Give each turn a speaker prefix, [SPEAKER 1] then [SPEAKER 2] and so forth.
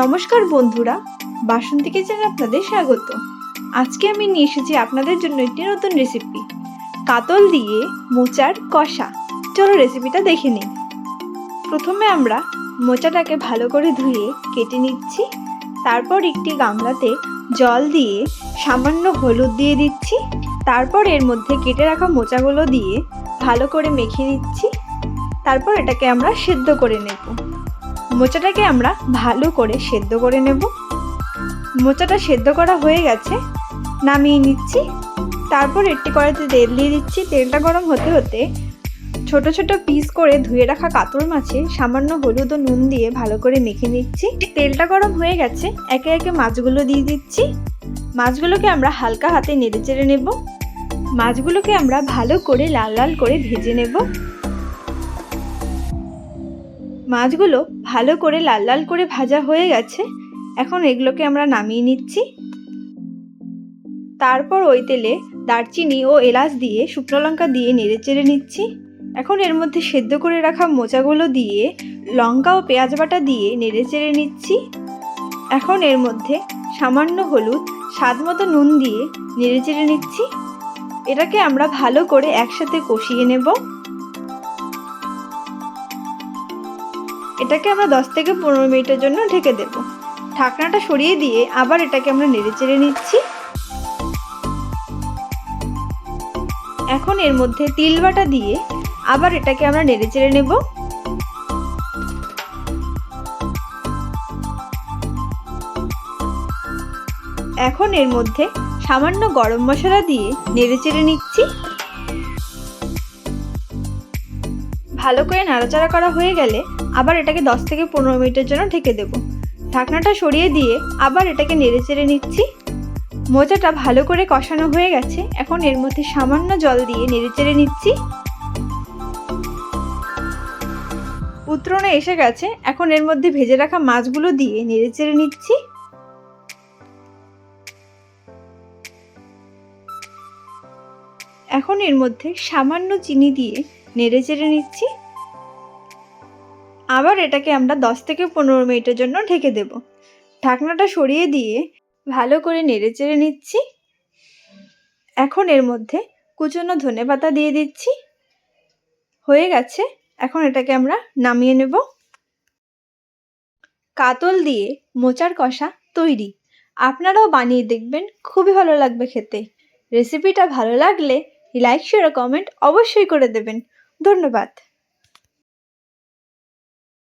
[SPEAKER 1] নমস্কার বন্ধুরা, বাসন্তী কিচেনে আপনাদের স্বাগত। আজকে আমি নিয়ে এসেছি আপনাদের জন্য একটি নতুন রেসিপি কাতল দিয়ে মোচার কষা। চলো রেসিপিটা দেখে নিই। প্রথমে আমরা মোচাটাকে ভালো করে ধুয়ে কেটে নিচ্ছি, তারপর একটি গামলাতে জল দিয়ে সামান্য হলুদ দিয়ে দিচ্ছি, তারপর এর মধ্যে কেটে রাখা মোচাগুলো দিয়ে ভালো করে মেখে নিচ্ছি, তারপর এটাকে আমরা সেদ্ধ করে নেব। মোচাটাকে আমরা ভালো করে সেদ্ধ করে নেব। মোচাটা সেদ্ধ করা হয়ে গেছে, নামিয়ে নিচ্ছি। তারপর একটি কড়াইতে তেল দিয়ে দিচ্ছি। তেলটা গরম হতে হতে ছোট ছোট পিস করে ধুয়ে রাখা কাতর মাছে সামান্য হলুদ ও নুন দিয়ে ভালো করে মেখে নিচ্ছি। তেলটা গরম হয়ে গেছে, একে একে মাছগুলো দিয়ে দিচ্ছি। মাছগুলোকে আমরা হালকা হাতে নেড়ে চেড়ে নেব। মাছগুলোকে আমরা ভালো করে লাল লাল করে ভেজে নেব। মাছগুলো ভালো করে লাল লাল করে ভাজা হয়ে গেছে। এখন এগুলোকে আমরা নামিয়ে নিচ্ছি। তারপর ওই তেলে দারচিনি ও এলাচ দিয়ে শুকনো লঙ্কা দিয়ে নেড়ে চেড়ে নিচ্ছি। এখন এর মধ্যে সেদ্ধ করে রাখা মোচাগুলো দিয়ে লঙ্কা ও পেঁয়াজ বাটা দিয়ে নেড়ে চেড়ে নিচ্ছি। এখন এর মধ্যে সামান্য হলুদ স্বাদ মতো নুন দিয়ে নেড়ে চেড়ে নিচ্ছি। এটাকে আমরা ভালো করে একসাথে কষিয়ে নেব। এটাকে আমরা দশ থেকে পনেরো মিনিটের জন্য ঢেকে দেব। ঢাকনাটা সরিয়ে দিয়ে আবার এটাকে আমরা নেড়ে চেড়ে নিচ্ছি। এখন এর মধ্যে তিল বাটা দিয়ে আবার এটাকে আমরা নেড়ে চেড়ে নেব। এখন এর মধ্যে সামান্য গরম মশলা দিয়ে নেড়ে চেড়ে নিচ্ছি। ভালো করে নাড়াচাড়া করা হয়ে গেলে আবার এটাকে দশ থেকে পনেরো মিনিটের জন্য ঢেকে দেব। ঢাকনাটা সরিয়ে দিয়ে আবার এটাকে নেড়ে চেড়ে নিচ্ছি। মোচাটা ভালো করে কষানো হয়ে গেছে। এখন এর মধ্যে সামান্য জল দিয়ে নেড়ে চেড়ে নিচ্ছি। উত্তরণে এসে গেছে। এখন এর মধ্যে ভেজে রাখা মাছগুলো দিয়ে নেড়ে চেড়ে নিচ্ছি। এখন এর মধ্যে সামান্য চিনি দিয়ে নেড়ে চেড়ে নিচ্ছি। আবার এটাকে আমরা দশ থেকে পনেরো মিনিটের জন্য ঢেকে দেব। ঢাকনাটা সরিয়ে দিয়ে ভালো করে নেড়ে চেড়ে নিচ্ছি। এখন এর মধ্যে কুচনো ধনে পাতা দিয়ে দিচ্ছি। হয়ে গেছে, এখন এটাকে আমরা নামিয়ে নেব। কাতল দিয়ে মোচার কষা তৈরি। আপনারাও বানিয়ে দেখবেন, খুবই ভালো লাগবে খেতে। রেসিপিটা ভালো লাগলে লাইক শেয়ার কমেন্ট অবশ্যই করে দেবেন। ধন্যবাদ।